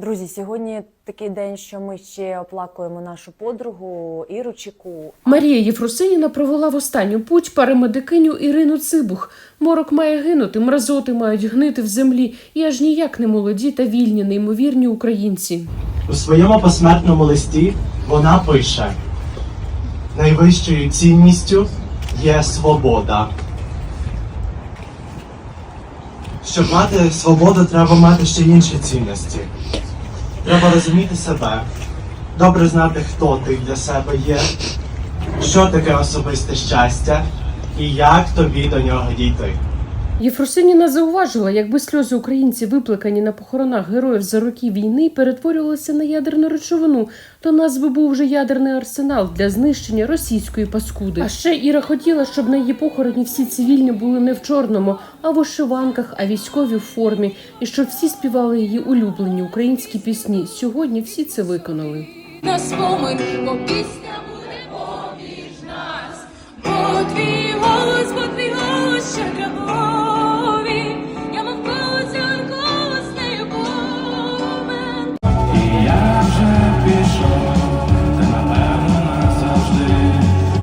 Друзі, сьогодні такий день, що ми ще оплакуємо нашу подругу Іру Чіку. Марія Єфросиніна провела в останню путь парамедикиню Ірину Цибух. Морок має гинути, мразоти мають гнити в землі, і аж ніяк не молоді та вільні, неймовірні українці. У своєму посмертному листі вона пише: найвищою цінністю є свобода. Щоб мати свободу, треба мати ще інші цінності. Треба розуміти себе, добре знати, хто ти для себе є, що таке особисте щастя і як тобі до нього дійти. Єфросиніна зауважила, якби сльози українців, виплакані на похоронах героїв за роки війни, перетворювалися на ядерну речовину, то нас би був вже ядерний арсенал для знищення російської паскуди. А ще Іра хотіла, щоб на її похороні всі цивільні були не в чорному, а в вишиванках, а військові в формі, і щоб всі співали її улюблені українські пісні. Сьогодні всі це виконали. на спомин, бо пісня буде поміж нас. Бо твій